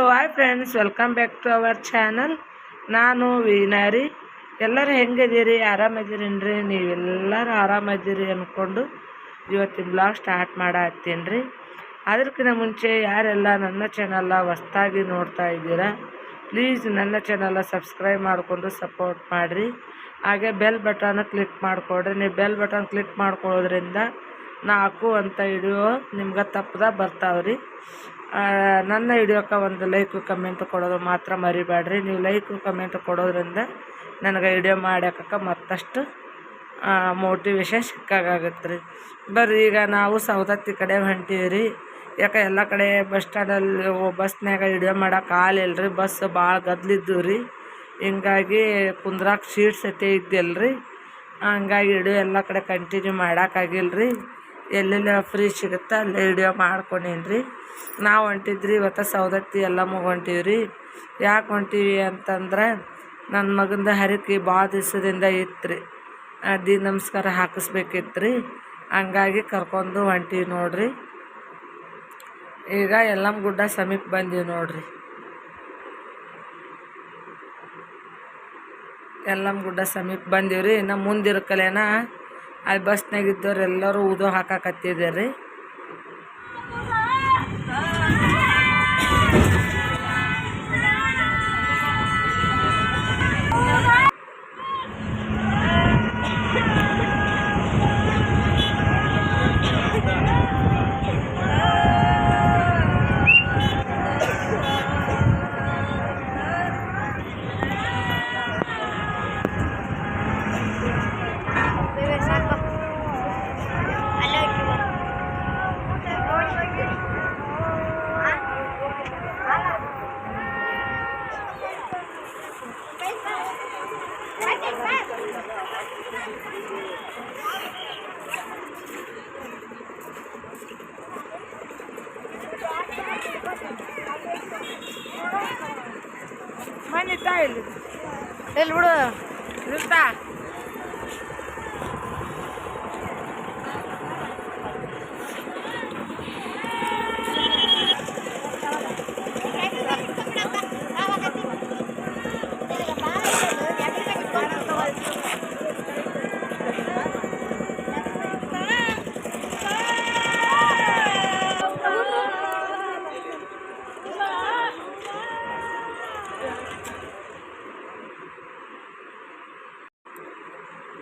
Hello hi friends welcome back to our channel ನಾನು ವೀನಾರಿ ಎಲ್ಲರೂ ಹೆಂಗಿದ್ದೀರಿ? ಆರಾಮದಿರೇನ್ರಿ ನೀವೆಲ್ಲರೂ ಆರಾಮದಿರಿ ಅಂದ್ಕೊಂಡು ಇವತ್ತಿನ ಬ್ಲಾಗ್ ಸ್ಟಾರ್ಟ್ ಮಾಡತ್ತೀನಿ ರೀ ಅದಕ್ಕಿಂತ ಮುಂಚೆ ಯಾರೆಲ್ಲ ನನ್ನ ಚಾನಲ್ಲ ಹೊಸ್ದಾಗಿ ನೋಡ್ತಾ ಇದ್ದೀರಾ ಪ್ಲೀಸ್ ನನ್ನ ಚಾನಲ್ಲ ಸಬ್ಸ್ಕ್ರೈಬ್ ಮಾಡಿಕೊಂಡು ಸಪೋರ್ಟ್ ಮಾಡಿರಿ. ಹಾಗೆ ಬೆಲ್ ಬಟನ್ ಕ್ಲಿಕ್ ಮಾಡಿಕೊಡ್ರಿ. ನೀವು ಬೆಲ್ ಬಟನ್ ಕ್ಲಿಕ್ ಮಾಡ್ಕೊಳ್ಳೋದ್ರಿಂದ ನಾ ಅಂತ ವಿಡಿಯೋ ನಿಮ್ಗೆ ತಪ್ಪದ ಬರ್ತಾವ್ರಿ. ನನ್ನ ವಿಡಿಯೋಕ್ಕೆ ಒಂದು ಲೈಕ್ ಕಮೆಂಟ್ ಕೊಡೋದು ಮಾತ್ರ ಮರಿಬೇಡ್ರಿ. ನೀವು ಲೈಕ್ ಕಮೆಂಟ್ ಕೊಡೋದ್ರಿಂದ ನನಗೆ ವಿಡಿಯೋ ಮಾಡ್ಯಾಕಕ್ಕೆ ಮತ್ತಷ್ಟು ಮೋಟಿವೇಶನ್ ಸಿಕ್ಕಾಗತ್ತೆ ರೀ ಬರ್ರಿ, ಈಗ ನಾವು ಸೌದತ್ತಿ ಕಡೆ ಹೊಂಟೀವಿ ರೀ ಯಾಕೆ ಎಲ್ಲ ಕಡೆ ಬಸ್ ಸ್ಟ್ಯಾಂಡಲ್ಲಿ ಬಸ್ನಾಗ ವಿಡಿಯೋ ಮಾಡೋಕೆ ಆಗಲಿಲ್ಲ ರೀ ಬಸ್ ಭಾಳ ಗದ್ಲಿದ್ದು ರೀ ಹಿಂಗಾಗಿ ಕುಂದ್ರಾಕ ಸೀಟ್ಸ್ ಅತಿ ಇದ್ದಿಲ್ಲ ರೀ ಹಂಗಾಗಿ ವಿಡಿಯೋ ಎಲ್ಲ ಕಡೆ ಕಂಟಿನ್ಯೂ ಮಾಡೋಕ್ಕಾಗಿಲ್ಲ ರೀ ಎಲ್ಲೆಲ್ಲ ಫ್ರೀ ಸಿಗುತ್ತೆ ಅಲ್ಲೇ ವಿಡಿಯೋ ಮಾಡ್ಕೊಂಡೀನಿ ರೀ ನಾವು ಹೊಂಟಿದ್ರಿ, ಇವತ್ತು ಸೌದತ್ತಿ ಎಲ್ಲ ಮುಗೊಂಟೀವಿ ರೀ ಯಾಕೆ ಹೊಂಟೀವಿ ಅಂತಂದ್ರೆ ನನ್ನ ಮಗನ ಹರಕೆ ಭಾಳ ದಿವಸದಿಂದ ಇತ್ತು ರೀ ಅದಿ ನಮಸ್ಕಾರ ಹಾಕಿಸ್ಬೇಕಿತ್ತು ರೀ ಹಂಗಾಗಿ ಕರ್ಕೊಂಡು ಹೊಂಟೀವಿ ನೋಡ್ರಿ. ಈಗ ಎಲ್ಲಮ್ಮ ಗುಡ್ಡ ಸಮೀಪ ಬಂದೀವಿ ನೋಡ್ರಿ. ಎಲ್ಲಮ್ಮ ಗುಡ್ಡ ಸಮೀಪ ಬಂದೀವಿ ರೀ ಇನ್ನು ಮುಂದಿರೋ ಕಲೆನ ಅಲ್ಲಿ ಬಸ್ನಾಗ ಇದ್ದವ್ರು ಎಲ್ಲರೂ ಉದೋ ಹಾಕಾಕತ್ತಿದ್ದಾರೆ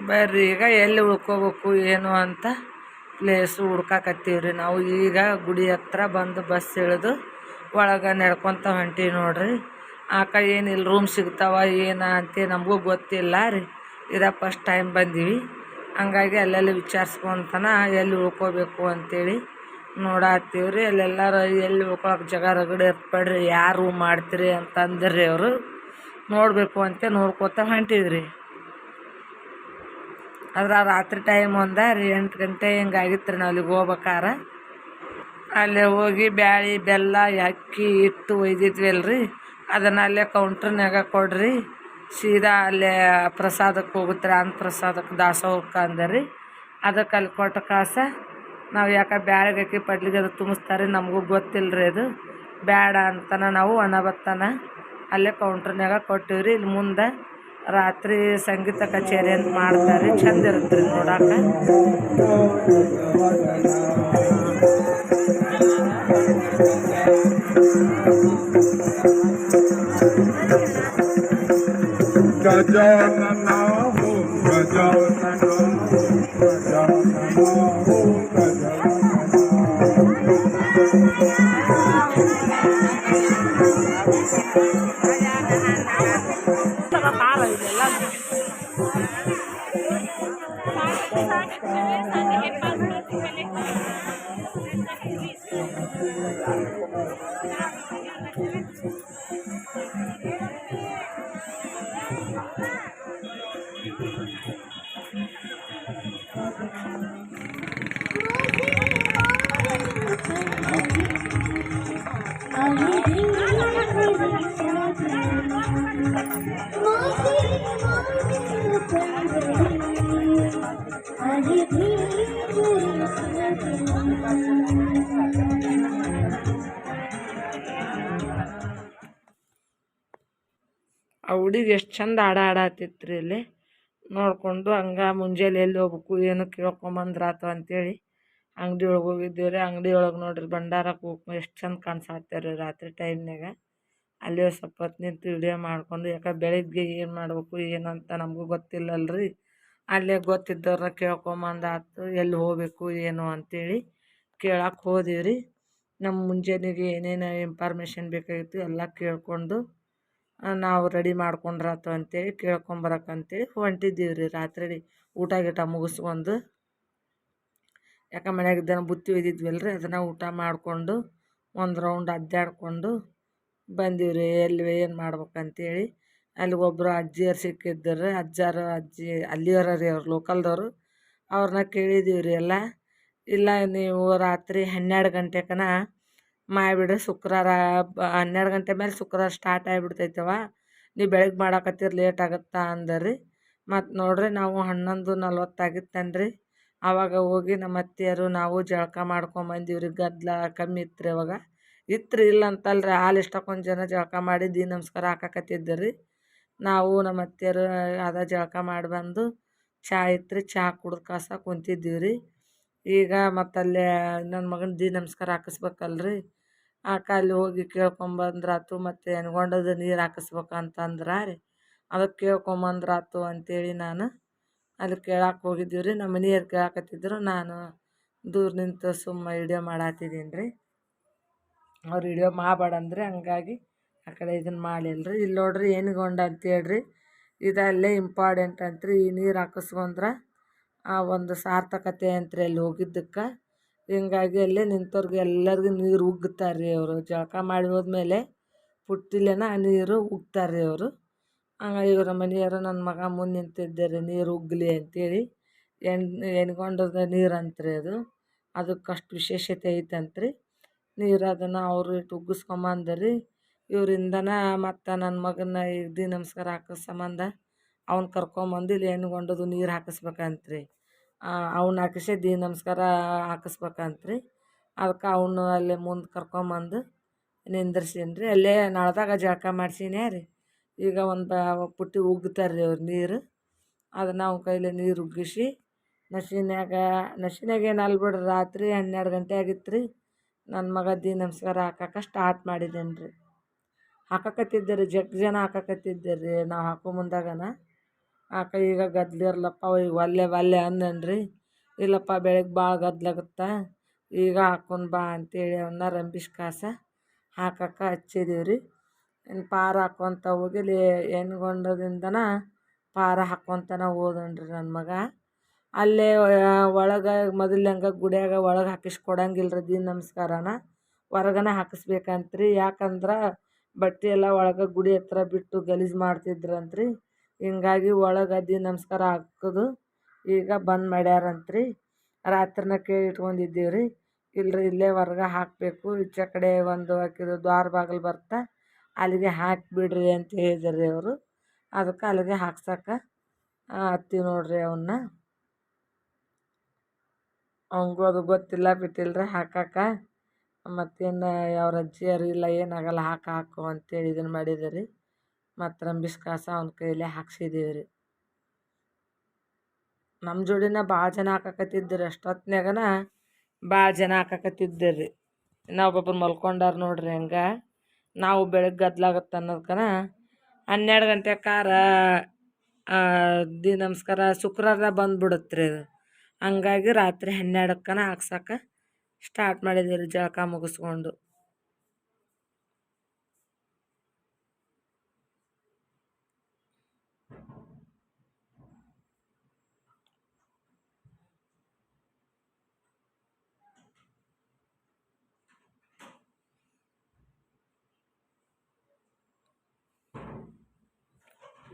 ಬರ್ರಿ, ಈಗ ಎಲ್ಲಿ ಉಳ್ಕೋಬೇಕು, ಏನು ಅಂತ ಪ್ಲೇಸು ಹುಡ್ಕಾಕತ್ತೀವಿ ನಾವು. ಈಗ ಗುಡಿ ಹತ್ರ ಬಂದು ಬಸ್ ಇಳಿದು ಒಳಗೆ ನಡ್ಕೊತ ಹೊಂಟೀವಿ ನೋಡ್ರಿ. ಆಕ ಏನಿಲ್ಲ ರೂಮ್ ಸಿಗ್ತಾವ, ಏನ ಅಂತ ನಮಗೂ ಗೊತ್ತಿಲ್ಲ ರೀ. ಇದ ಫಸ್ಟ್ ಟೈಮ್ ಬಂದೀವಿ. ಹಂಗಾಗಿ ಅಲ್ಲೆಲ್ಲಿ ವಿಚಾರಿಸ್ಕೊಂತನ ಎಲ್ಲಿ ಉಳ್ಕೋಬೇಕು ಅಂತೇಳಿ ನೋಡತ್ತೀವಿ ರೀ ಅಲ್ಲೆಲ್ಲರೂ ಎಲ್ಲಿ ಉಳ್ಕೊಳಕ್ಕೆ ಜಾಗ ರಗಡೆ ಇರ್ಬೇಡ್ರಿ ಯಾರು ಮಾಡ್ತೀರಿ ಅಂತಂದ್ರಿ ಅವರು. ನೋಡಬೇಕು ಅಂತ ನೋಡ್ಕೊತ ಹೊಂಟೀವಿ ರೀ ಆದ್ರೆ ರಾತ್ರಿ ಟೈಮ್ ಒಂದ ರೀ ಎಂಟು ಗಂಟೆ ಹಿಂಗೆ ಆಗಿತ್ತು ರೀ ನಾವು ಅಲ್ಲಿಗೆ ಹೋಗ್ಬೇಕಾರ. ಅಲ್ಲೇ ಹೋಗಿ ಬ್ಯಾಳಿ, ಬೆಲ್ಲ, ಅಕ್ಕಿ ಇಟ್ಟು ಒಯ್ದಿದ್ವಿ ಅಲ್ರಿ ಅದನ್ನು ಅಲ್ಲೇ ಕೌಂಟ್ರ್ನಾಗ ಕೊಡ್ರಿ. ಸೀದಾ ಅಲ್ಲೇ ಪ್ರಸಾದಕ್ಕೆ ಹೋಗುತ್ತೆ ಅನ್ನ ಪ್ರಸಾದಕ್ಕೆ ದಾಸೋಹಕ್ಕೆ ಅಂದರಿ. ಅದಕ್ಕೆ ಅಲ್ಲಿ ಕೊಟ್ಟ ಕಾಸ ನಾವು ಯಾಕೆ ಬ್ಯಾಳಿಗೆ ಅಕ್ಕಿ ಪಡ್ಲಿಗೆ ಅದು ತುಂಬಿಸ್ತಾರೆ ನಮಗೂ ಗೊತ್ತಿಲ್ಲ ರೀ ಅದು. ಬೇಡ ಅಂತನ ನಾವು ಒಣಬತ್ತನ ಅಲ್ಲೇ ಕೌಂಟ್ರ್ನಾಗ ಕೊಟ್ಟಿವ್ರಿ. ಇಲ್ಲಿ ಮುಂದೆ ರಾತ್ರಿ ಸಂಗೀತ ಕಚೇರಿ ಅಂತ ಮಾಡ್ತಾರೆ ಚಂದ ಇರುತ್ತೆ ರೀ ನೋಡಾಕ ಗಜಾನನ ಹೋ ಗಜಾನನ ಹುಡುಗಿ ಎಷ್ಟು ಚಂದ ಆಡ ಹಾಡಾತಿತ್ತು ರೀ ಇಲ್ಲಿ. ನೋಡಿಕೊಂಡು ಹಂಗೆ ಮುಂಜಾನೆ ಎಲ್ಲಿ ಹೋಗ್ಬೇಕು ಏನು ಕೇಳ್ಕೊಂಬಂದ್ರಾತು ಅಂತೇಳಿ ಅಂಗಡಿ ಒಳಗೆ ಹೋಗಿದ್ದೀವಿ ರೀ ಅಂಗಡಿ ಒಳಗೆ ನೋಡ್ರಿ ಭಂಡಾರಕ್ಕೆ ಹೋಗ್ಬೇಕು ಎಷ್ಟು ಚಂದ ಕಾಣಿಸಾತ್ತಾರೆ ರೀ ರಾತ್ರಿ ಟೈಮ್ನಾಗ ಅಲ್ಲಿ ಸ್ವಲ್ಪ ಹೊತ್ತು ನಿಂತು ವಿಡಿಯೋ ಮಾಡಿಕೊಂಡು ಯಾಕೆ ಬೆಳಗ್ಗೆ ಏನು ಮಾಡಬೇಕು ಏನಂತ ನಮಗೂ ಗೊತ್ತಿಲ್ಲಲ್ರಿ. ಅಲ್ಲೇ ಗೊತ್ತಿದ್ದವ್ರನ್ನ ಕೇಳ್ಕೊಂಬಂದಾತು ಎಲ್ಲಿ ಹೋಗಬೇಕು ಏನು ಅಂತೇಳಿ ಕೇಳಕ್ಕೆ ಹೋದಿವಿ ರೀ ನಮ್ಮ ಮುಂಜಾನೆಗೆ ಏನೇನು ಇನ್ಫಾರ್ಮೇಷನ್ ಬೇಕಾಗಿತ್ತು ಎಲ್ಲ ಕೇಳ್ಕೊಂಡು ಆ, ನಾವು ರೆಡಿ ಮಾಡ್ಕೊಂಡ್ರಾತು ಅಂತೇಳಿ ಕೇಳ್ಕೊಂಬರಕ್ಕಂತೇಳಿ ಹೊಂಟಿದ್ದೀವಿ ರೀ ರಾತ್ರಿ ಊಟ ಗೀಟ ಮುಗಿಸ್ಕೊಂಡು. ಯಾಕೆ ಮನ್ಯಾಗ ಇದ್ದಾನೆ ಬುತ್ತಿ ಒಯ್ದಿದ್ವಲ್ಲ ರೀ ಅದನ್ನು ಊಟ ಮಾಡಿಕೊಂಡು ಒಂದು ರೌಂಡ್ ಅಡ್ಡಾಡ್ಕೊಂಡು ಬಂದೀವಿ ರೀ ಎಲ್ಲಿ ಏನು ಮಾಡ್ಬೇಕಂತೇಳಿ. ಅಲ್ಲಿ ಒಬ್ಬರು ಅಜ್ಜಿಯರು ಸಿಕ್ಕಿದ್ರು ಅಜ್ಜಾರು, ಅಜ್ಜಿ ಅಲ್ಲಿಯವರ ರೀ ಅವ್ರು, ಲೋಕಲ್ದವರು. ಅವ್ರನ್ನ ಕೇಳಿದ್ದೀವಿ ರೀ ಎಲ್ಲ. ಇಲ್ಲ, ನೀವು ರಾತ್ರಿ ಹನ್ನೆರಡು ಗಂಟೆಕನ ಮಾಡಿಬಿಡ್ರಿ ಶುಕ್ರವಾರ ಹನ್ನೆರಡು ಗಂಟೆ ಮೇಲೆ ಶುಕ್ರವಾರ ಸ್ಟಾರ್ಟ್ ಆಗಿಬಿಡ್ತೈತವ ನೀವು ಬೆಳಗ್ಗೆ ಮಾಡಾಕತ್ತೀರಿ ಲೇಟ್ ಆಗುತ್ತಾ ಅಂದರಿ. ಮತ್ತು ನೋಡ್ರಿ ನಾವು ಹನ್ನೊಂದು ನಲ್ವತ್ತಾಗಿತ್ತನ್ರಿ ಆವಾಗ ಹೋಗಿ ನಮ್ಮ ಅತ್ತೆಯರು ನಾವು ಜಳಕ ಮಾಡ್ಕೊಂಬಂದೀವಿ ರೀ ಗದ್ದಲ ಕಮ್ಮಿ ಇತ್ತು ಅವಾಗ. ಇತ್ತು ಇಲ್ಲ ಅಂತಲ್ರಿ, ಹಾಲು ಇಷ್ಟಕ್ಕೊಂದು ಜನ ಜಳಕ ಮಾಡಿ ದೀ ನಮಸ್ಕಾರ ಹಾಕಾಕತ್ತಿದ್ದರಿ. ನಾವು ನಮ್ಮ ಅತ್ತೆಯರು ಅದ ಜಳಕ ಮಾಡಿ ಬಂದು ಚಹಾ ಇತ್ತು ಚಹಾ ಕುಡ್ದು ಕಾಸ ಕುಂತಿದ್ದೀವಿ ರೀ ಈಗ ಮತ್ತಲ್ಲೇ ನನ್ನ ಮಗನ ದೀ ನಮಸ್ಕಾರ ಹಾಕಿಸ್ಬೇಕಲ್ರಿ. ಆಕ ಅಲ್ಲಿ ಹೋಗಿ ಕೇಳ್ಕೊಂಬಂದ್ರಾತು ಮತ್ತು ಎನ್ಗೊಂಡದ ನೀರು ಹಾಕಿಸ್ಬೇಕಂತಂದ್ರ ರೀ. ಅದಕ್ಕೆ ಕೇಳ್ಕೊಂಬಂದ್ರಾತು ಅಂತೇಳಿ ನಾನು ಅಲ್ಲಿ ಕೇಳಕ್ಕೆ ಹೋಗಿದ್ದೀವಿ ರೀ. ನಮ್ಮ ಮನೆಯವ್ರು ಕೇಳಕತ್ತಿದ್ರು, ನಾನು ದೂರ ನಿಂತು ಸುಮ್ಮ ವಿಡಿಯೋ ಮಾಡಾತಿದ್ದೀನಿ ರೀ. ಅವ್ರು ವಿಡಿಯೋ ಮಾಡಬೇಡ ಅಂದ್ರೆ ಹಂಗಾಗಿ ಆ ಕಡೆ ಇದನ್ನು ಮಾಡಿಲ್ಲ ರೀ. ಇಲ್ಲಿ ನೋಡ್ರಿ ಏನುಗೊಂಡ ಅಂತೇಳ್ರಿ ರೀ ಇದಲ್ಲೇ ಇಂಪಾರ್ಟೆಂಟ್ ಅಂತ್ರಿ. ಈ ನೀರು ಹಾಕಿಸ್ಕೊಂಡ್ರೆ ಆ ಒಂದು ಸಾರ್ಥಕತೆ ಅಂತ್ರಿ ಅಲ್ಲಿ ಹೋಗಿದ್ದಕ್ಕೆ. ಹಿಂಗಾಗಿ ಅಲ್ಲೇ ನಿಂತವ್ರಿಗೆ ಎಲ್ಲರಿಗೂ ನೀರು ಉಗ್ಗುತ್ತಾರೆ ರೀ ಅವರು. ಜಳಕ ಮಾಡಿ ಹೋದ್ಮೇಲೆ ಪುಟ್ಟಿಲೆನ ಆ ನೀರು ಉಗ್ತಾರೆ ರೀ ಅವರು. ಹಂಗಾಗಿ ಇವರ ಮನೆಯವರು ನನ್ನ ಮಗ ಮುಂದೆ ನಿಂತಿದ್ದೆ ರೀ ನೀರು ಉಗ್ಗಲಿ ಅಂತೇಳಿ ಎಣ್ಣೆ ಎಣ್ಗೊಂಡದ ನೀರು ಅಂತ್ರಿ ಅದು. ಅದಕ್ಕಷ್ಟು ವಿಶೇಷತೆ ಐತಂತ್ರಿ. ನೀರು ಅದನ್ನು ಅವರು ಇಟ್ಟು ಉಗ್ಗಿಸ್ಕೊಂಬಂದರಿ ಇವರಿಂದನ ಮತ್ತು ನನ್ನ ಮಗನ ಇದು ನಮಸ್ಕಾರ ಹಾಕೋ ಸಂಬಂಧ ಅವ್ನ ಕರ್ಕೊಂಬಂದು ಇಲ್ಲಿ ಎಣ್ಗೊಂಡದು ನೀರು ಹಾಕಿಸ್ಬೇಕಂತ್ರಿ. ಅವ್ನ ಹಾಕಿಸಿ ದೀ ನಮಸ್ಕಾರ ಹಾಕಿಸ್ಬೇಕಂತ್ರಿ. ಅದಕ್ಕೆ ಅವನು ಅಲ್ಲೇ ಮುಂದೆ ಕರ್ಕೊಂಬಂದು ನಿಂದ್ರಸೀನಿ ರೀ ಅಲ್ಲೇ ನಳದಾಗ ಜಳಕ ಮಾಡ್ಸೀನಿ ರೀ. ಈಗ ಒಂದು ಪುಟ್ಟಿ ಉಗ್ತಾರೆ ರೀ ಅವ್ರು ನೀರು. ಅದನ್ನು ಅವ್ನ ಕೈಲಿ ನೀರು ಉಗ್ಗಿಸಿ ನಶಿನ್ಯಾಗ ನಶಿನ್ಯಾಗ ಏನು ಅಲ್ಲ ಬಿಡ್ರಿ? ರಾತ್ರಿ ಹನ್ನೆರಡು ಗಂಟೆ ಆಗಿತ್ತು ರೀ ನನ್ನ ಮಗ ದೀ ನಮಸ್ಕಾರ ಹಾಕಕ್ಕೆ ಸ್ಟಾರ್ಟ್ ಮಾಡಿದ್ದೇನೆ ರೀ ಹಾಕಕತ್ತಿದ್ದೆ ರೀ ಜಗ್ ಜನ ಹಾಕಕತ್ತಿದ್ದೆ ರೀ ನಾವು ಹಾಕೋ ಮುಂದಾಗನ. ಆಕ ಈಗ ಗದ್ಲಿರ್ಲಪ್ಪ ಈಗ ಒಲ್ಲೆ ಒಲ್ಲೆ ಅಂದನು ರೀ ಇಲ್ಲಪ್ಪ ಬೆಳಗ್ಗೆ ಭಾಳ ಗದ್ದಲಾಗುತ್ತೆ ಈಗ ಹಾಕೊಂಡು ಬಾ ಅಂತೇಳಿ ಅವನ್ನ ರಂಬಿಸ್ ಕಾಸ ಹಾಕಕ್ಕೆ ಹಚ್ಚಿದೀವಿ ರೀ ಇನ್ನು ಪಾರ ಹಾಕೊತ ಹೋಗಿ ಇಲ್ಲಿ ಎಣ್ಗೊಂಡದಿಂದನ ಪಾರ ಹಾಕೊತನ ಹೋದನ್ ರೀ ನನ್ನ ಮಗ. ಅಲ್ಲೇ ಒಳಗೆ ಮೊದಲ್ನಂಗೆ ಗುಡಿಯಾಗ ಒಳಗೆ ಹಾಕಿಸಿ ಕೊಡಂಗಿಲ್ಲ ರೀ ದೀನ್ ನಮಸ್ಕಾರನ. ಹೊರಗನ ಹಾಕಿಸ್ಬೇಕಂತ್ರಿ. ಯಾಕಂದ್ರೆ ಬಟ್ಟೆ ಎಲ್ಲ ಒಳಗೆ ಗುಡಿ ಹತ್ರ ಬಿಟ್ಟು ಗಲೀಜು ಮಾಡ್ತಿದ್ರಂತ್ರಿ. ಹಿಂಗಾಗಿ ಒಳಗೆ ಅದಿ ನಮಸ್ಕಾರ ಹಾಕೋದು ಈಗ ಬಂದ್ ಮಾಡ್ಯಾರಂತ್ರಿ. ರಾತ್ರಿನ ಕೇಳಿ ಇಟ್ಕೊಂಡಿದ್ದೀವಿ ರೀ ಇಲ್ರಿ, ಇಲ್ಲೇ ಹೊರ್ಗೆ ಹಾಕಬೇಕು. ಈಚೆ ಕಡೆ ಒಂದು ಆಕಿದು ದ್ವಾರ ಬಾಗಿಲು ಬರ್ತಾ. ಅಲ್ಲಿಗೆ ಹಾಕಿಬಿಡ್ರಿ ಅಂತ ಹೇಳಿದ್ರು ರೀ ಅವರು. ಅದಕ್ಕೆ ಅಲ್ಲಿಗೆ ಹಾಕ್ಸಕ್ಕೆ ಹತ್ತೀವಿ ನೋಡ್ರಿ ಅವನ್ನ ಅವಂಗೂ ಅದು ಗೊತ್ತಿಲ್ಲ ಬಿಟ್ಟಿಲ್ಲ ರೀ ಹಾಕಕ್ಕೆ ಮತ್ತೇನು ಅವ್ರ ಅಜ್ಜಿಯರು ಇಲ್ಲ, ಏನಾಗಲ್ಲ, ಹಾಕು ಹಾಕು ಅಂತೇಳಿ ಇದನ್ನು ಮಾಡಿದೆ ರೀ ಮತ್ತು ರಂಬಿಸ್ ಕಾಸ ಅವ್ನ ಕೈಯಲ್ಲೇ ಹಾಕ್ಸಿದ್ದೀವಿ ರೀ ನಮ್ಮ ಜೋಡಿನ ಭಾಳ ಜನ ಹಾಕಕತ್ತಿದ್ರು ಅಷ್ಟೊತ್ತಿನಾಗನ ಭಾಳ ಜನ ಹಾಕಕತ್ತಿದ್ದರು. ರೀ ಇನ್ನೂ ಒಬ್ಬೊಬ್ರು ಮಲ್ಕೊಂಡಾರ ನೋಡ್ರಿ ಹಂಗೆ, ನಾವು ಬೆಳಗ್ಗೆ ಗದ್ಲಾಗತ್ತೆ ಅನ್ನೋದ್ಕನ ಹನ್ನೆರಡು ಗಂಟೆ ಕಾರ ದಿ ನಮಸ್ಕಾರ ಶುಕ್ರವಾರ ಬಂದುಬಿಡುತ್ತೆ ರೀ ಅದು. ಹಂಗಾಗಿ ರಾತ್ರಿ ಹನ್ನೆರಡಕ್ಕನ ಹಾಕ್ಸಕ್ಕೆ ಸ್ಟಾರ್ಟ್ ಮಾಡಿದ್ದೀವಿ ರೀ ಜಳಕ ಮುಗಿಸ್ಕೊಂಡು.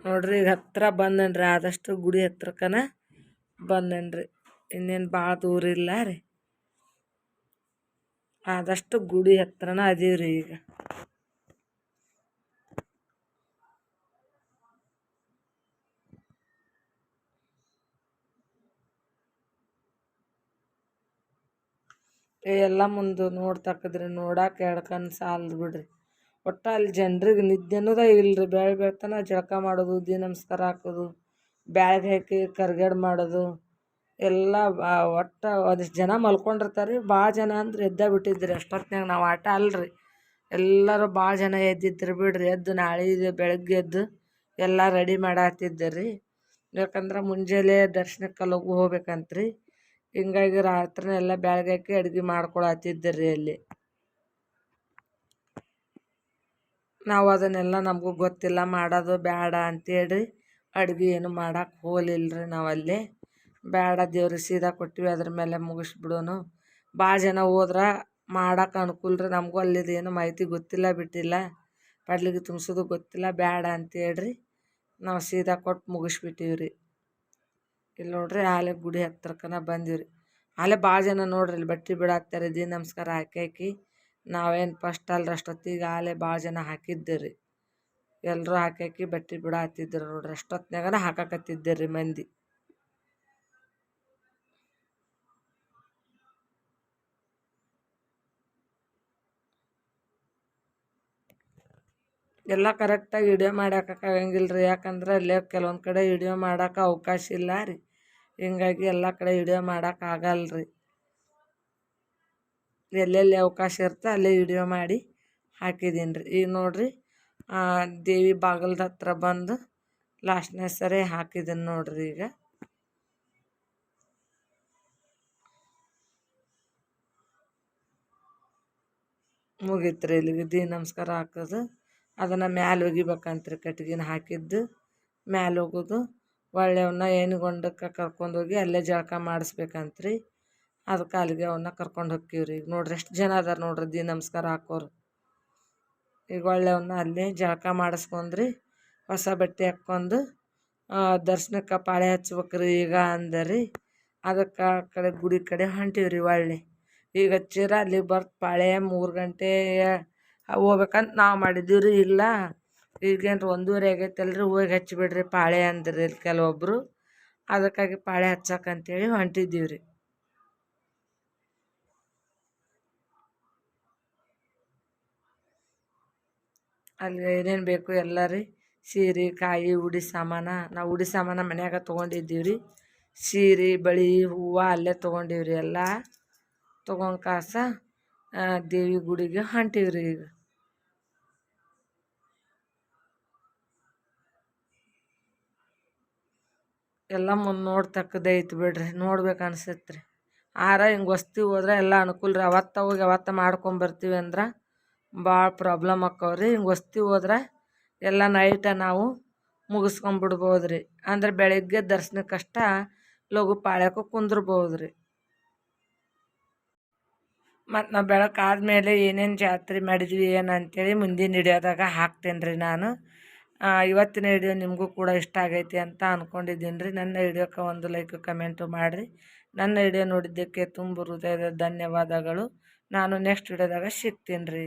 ನೋಡ್ರಿ ಈಗ ಹತ್ರ ಬಂದನ್ರಿ, ಆದಷ್ಟು ಗುಡಿ ಹತ್ರಕ್ಕನ ಬಂದನ್ರಿ. ಇನ್ನೇನು ಭಾಳ ದೂರ ಇಲ್ಲ ರೀ. ಆದಷ್ಟು ಗುಡಿ ಹತ್ರನ ಅದೀವಿ ರೀ ಈಗ ಎಲ್ಲ ಮುಂದೆ ನೋಡ್ತಕ್ಕದ್ರಿ ನೋಡಕ್ಕೆ ಎರಡು ಕಣ್ಣು ಸಾಲದು ಬಿಡ್ರಿ. ಒಟ್ಟು ಅಲ್ಲಿ ಜನರಿಗೆ ನಿದ್ದೆ ಅನ್ನೋದೇ ಇಲ್ಲರಿ ಬೆಳಗ್ಗೆ ಬೆಳ್ತನ ಜಳಕ ಮಾಡೋದು ದೀ ನಮಸ್ಕಾರ ಹಾಕೋದು, ಬ್ಯಾಳ್ಗೆ ಹಾಕಿ ಕರ್ಗಡ್ ಮಾಡೋದು, ಎಲ್ಲ ಒಟ್ಟು ಒಂದಿಷ್ಟು ಜನ ಮಲ್ಕೊಂಡಿರ್ತಾರೆ ರೀ ಭಾಳ ಜನ ಅಂದ್ರೆ ಎದ್ದೇ ಬಿಟ್ಟಿದ್ರಿ. ಅಷ್ಟೊತ್ತಿನಾಗ ನಾವು ಆಟ ಅಲ್ರಿ. ಎಲ್ಲರೂ ಭಾಳ ಜನ ಎದ್ದಿದ್ರು ಬಿಡ್ರಿ. ಎದ್ದು ನಾಳೆ ಬೆಳಗ್ಗೆ ಎದ್ದು ಎಲ್ಲ ರೆಡಿ ಮಾಡಾತಿದ್ದೆ ರೀ ಯಾಕಂದ್ರೆ ಮುಂಜಾನೆ ದರ್ಶನಕ್ಕೆ ಲಗು ಹೋಗ್ಬೇಕಂತ್ರಿ. ಹಿಂಗಾಗಿ ರಾತ್ರಿನೆಲ್ಲ ಎಲ್ಲ ಬ್ಯಾಳ್ಗೆ ಹಾಕಿ ಅಡ್ಗೆ ಮಾಡ್ಕೊಳತ್ತಿದ್ದೆ ರೀ ಅಲ್ಲಿ. ನಾವು ಅದನ್ನೆಲ್ಲ ನಮಗೂ ಗೊತ್ತಿಲ್ಲ, ಮಾಡೋದು ಬೇಡ ಅಂತೇಳಿ ಅಡ್ಗೆ ಏನು ಮಾಡಕ್ಕೆ ಹೋಗಲಿಲ್ಲ ರೀ ನಾವು ಅಲ್ಲಿ ಬೇಡ ದೇವ್ರಿಗೆ ಸೀದಾ ಕೊಟ್ಟಿವಿ ಅದ್ರ ಮೇಲೆ ಮುಗಿಸ್ಬಿಡೋನು. ಭಾಳ ಜನ ಹೋದ್ರೆ ಮಾಡಕ್ಕೆ ಅನುಕೂಲ ರೀ ನಮಗೂ ಅಲ್ಲಿದು ಏನು ಮಾಹಿತಿ ಗೊತ್ತಿಲ್ಲ ಬಿಟ್ಟಿಲ್ಲ. ಪಡ್ಲಿಗೆ ತುಂಬಿಸೋದು ಗೊತ್ತಿಲ್ಲ ಬೇಡ ಅಂತೇಳಿ ನಾವು ಸೀದಾ ಕೊಟ್ಟು ಮುಗಿಸ್ಬಿಟ್ಟಿವಿ ರೀ ಇಲ್ಲಿ ನೋಡ್ರಿ ಆಲೆ ಗುಡಿ ಹತ್ರಕ್ಕನ ಬಂದೀವಿ ರೀ ಆಲೆ ಭಾಳ ಜನ ನೋಡ್ರಿ, ಇಲ್ಲಿ ಬಟ್ಟೆ ಬಿಡಾಕ್ತಾರೆ ದೀ ನಮಸ್ಕಾರ ಹಾಕಿ ಹಾಕಿ. ನಾವೇನು ಫಸ್ಟ್ ಅಲ್ರಿ ಅಷ್ಟೊತ್ತಿಗೆ ಆಲೆ ಭಾಳ ಜನ ಹಾಕಿದ್ದೆ ರೀ ಎಲ್ಲರೂ ಹಾಕಿ ಹಾಕಿ ಬಟ್ಟೆ ಬಿಡಾತಿದ್ರು ನೋಡ್ರಿ. ಅಷ್ಟೊತ್ನ್ಯಾಗನ ಹಾಕಕತ್ತಿದ್ದೆ ರೀ ಮಂದಿ. ಎಲ್ಲ ಕರೆಕ್ಟಾಗಿ ವಿಡಿಯೋ ಮಾಡಕ್ಕೆ ಆಗಂಗಿಲ್ಲ ರೀ ಯಾಕಂದ್ರೆ ಅಲ್ಲೇ ಕೆಲವೊಂದು ಕಡೆ ವಿಡಿಯೋ ಮಾಡೋಕೆ ಅವಕಾಶ ಇಲ್ಲ ರೀ. ಹಿಂಗಾಗಿ ಎಲ್ಲ ಕಡೆ ವಿಡಿಯೋ ಮಾಡಕ್ಕೆ ಆಗಲ್ಲ ರೀ ಎಲ್ಲೆಲ್ಲಿ ಅವಕಾಶ ಇರುತ್ತೆ ಅಲ್ಲೇ ವಿಡಿಯೋ ಮಾಡಿ ಹಾಕಿದ್ದೀನಿ ರೀ ಈಗ ನೋಡಿರಿ ದೇವಿ ಬಾಗಿಲ್ದ ಹತ್ರ ಬಂದು ಲಾಸ್ಟ್ನೇ ಸರಿ ಹಾಕಿದ್ದೀನಿ ನೋಡಿರಿ ಈಗ. ಮುಗೀತ್ರಿ ಇಲ್ಲಿಗೆ ದೀ ನಮಸ್ಕಾರ ಹಾಕೋದು. ಅದನ್ನು ಮ್ಯಾಲೆ ಒಗಿಬೇಕಂತ್ರಿ ಕಟ್ಗಿನ ಹಾಕಿದ್ದು. ಮ್ಯಾಲೆ ಹೋಗೋದು ಒಳ್ಳೆಯವನ್ನ ಏನು ಗೊಂಡಕ್ಕೆ ಕರ್ಕೊಂಡೋಗಿ ಅಲ್ಲೇ ಜಳಕ ಮಾಡಿಸ್ಬೇಕಂತ್ರಿ. ಅದಕ್ಕೆ ಅಲ್ಲಿಗೆ ಅವನ್ನ ಕರ್ಕೊಂಡು ಹೋಗ್ತೀವಿ ರೀ ಈಗ ನೋಡ್ರಿ ಎಷ್ಟು ಜನ ಅದಾರ ನೋಡ್ರಿ ದಿ ನಮಸ್ಕಾರ ಹಾಕೋರು. ಈಗ ಒಳ್ಳೆ ಅವನ್ನ ಅಲ್ಲೇ ಜಳಕ ಮಾಡಿಸ್ಕೊಂಡ್ರಿ, ಹೊಸ ಬಟ್ಟೆ ಹಾಕ್ಕೊಂಡು ದರ್ಶನಕ್ಕೆ ಪಾಳೆ ಹಚ್ಬೇಕ್ರಿ ಈಗ ಅಂದರಿ. ಅದಕ್ಕೆ ಆ ಕಡೆ ಗುಡಿ ಕಡೆ ಹೊಂಟೀವಿ ರೀ ಒಳ್ಳೆ. ಈಗ ಹಚ್ಚಿರ ಅಲ್ಲಿ ಬರ್ತು ಪಾಳೆ ಮೂರು ಗಂಟೆ ಹೋಗ್ಬೇಕಂತ ನಾವು ಮಾಡಿದ್ದೀವಿ ರೀ ಇಲ್ಲ ಈಗೇನು ಒಂದೂವರೆ ಆಗೈತಲ್ರಿ, ಹೋಗಿ ಹಚ್ಚಿಬಿಡ್ರಿ ಪಾಳೆ ಅಂದ್ರಿ ಕೆಲವೊಬ್ಬರು ಅದಕ್ಕಾಗಿ ಪಾಳೆ ಹಚ್ಚಕ್ಕಂತೇಳಿ ಹೊಂಟಿದ್ದೀವಿ ರೀ ಅಲ್ಲಿ ಏನೇನು ಬೇಕು ಎಲ್ಲ ರೀ. ಸೀರೆ, ಕಾಯಿ, ಉಡಿ ಸಾಮಾನ. ನಾವು ಉಡಿ ಸಾಮಾನ ಮನ್ಯಾಗ ತೊಗೊಂಡಿದ್ದೀವಿ ರೀ ಸೀರೆ, ಬಳಿ, ಹೂವು ಅಲ್ಲೇ ತೊಗೊಂಡೀವಿ ರೀ ಎಲ್ಲ. ತೊಗೊಂಡು ಕಾಸ ದೇವಿ ಗುಡಿಗೆ ಹೊಂಟೀವಿ ರೀ ಈಗ. ಎಲ್ಲ ಮುಂದೆ ನೋಡಿ ಐತಿ ಬಿಡ್ರಿ. ನೋಡ್ಬೇಕು ಅನ್ಸತ್ತೆ ರೀ ಆರ ಹಿಂಗೆ ವಸ್ತಿ ಹೋದ್ರೆ ಎಲ್ಲ ಅನುಕೂಲ ರೀ ಅವತ್ತ ಹೋಗಿ ಅವತ್ತ ಮಾಡ್ಕೊಂಬರ್ತೀವಿ ಅಂದ್ರೆ ಭಾಳ ಪ್ರಾಬ್ಲಮ್ ಆಕ್ಕಾವ ರೀ ಹಿಂಗೆ ವಸ್ತಿ ಹೋದ್ರೆ ಎಲ್ಲ ನೈಟ ನಾವು ಮುಗಿಸ್ಕೊಂಬಿಡ್ಬೋದು ರೀ ಅಂದ್ರೆ ಬೆಳಗ್ಗೆ ದರ್ಶನಕ್ಕಷ್ಟ ಲಘು ಪಾಳ್ಯಕ್ಕೂ ಕುಂದಿರ್ಬೋದು ರೀ ಮತ್ತು ನಾವು ಬೆಳಕು ಆದಮೇಲೆ ಏನೇನು ಜಾತ್ರೆ ಮಾಡಿದ್ವಿ, ಏನು ಅಂತೇಳಿ ಮುಂದಿನ ಹಿಡಿಯೋದಾಗ ಹಾಕ್ತೇನೆ ರೀ ನಾನು ಇವತ್ತಿನ ವಿಡಿಯೋ ನಿಮಗೂ ಕೂಡ ಇಷ್ಟ ಆಗೈತಿ ಅಂತ ಅಂದ್ಕೊಂಡಿದ್ದೀನಿ ರೀ ನನ್ನ ವಿಡಿಯೋಕ್ಕೆ ಒಂದು ಲೈಕ್ ಕಮೆಂಟು ಮಾಡಿರಿ. ನನ್ನ ವಿಡಿಯೋ ನೋಡಿದ್ದಕ್ಕೆ ತುಂಬ ಹೃದಯದ ಧನ್ಯವಾದಗಳು. ನಾನು ನೆಕ್ಸ್ಟ್ ವಿಡಿಯೋದಾಗ ಸಿಗ್ತೀನಿ ರೀ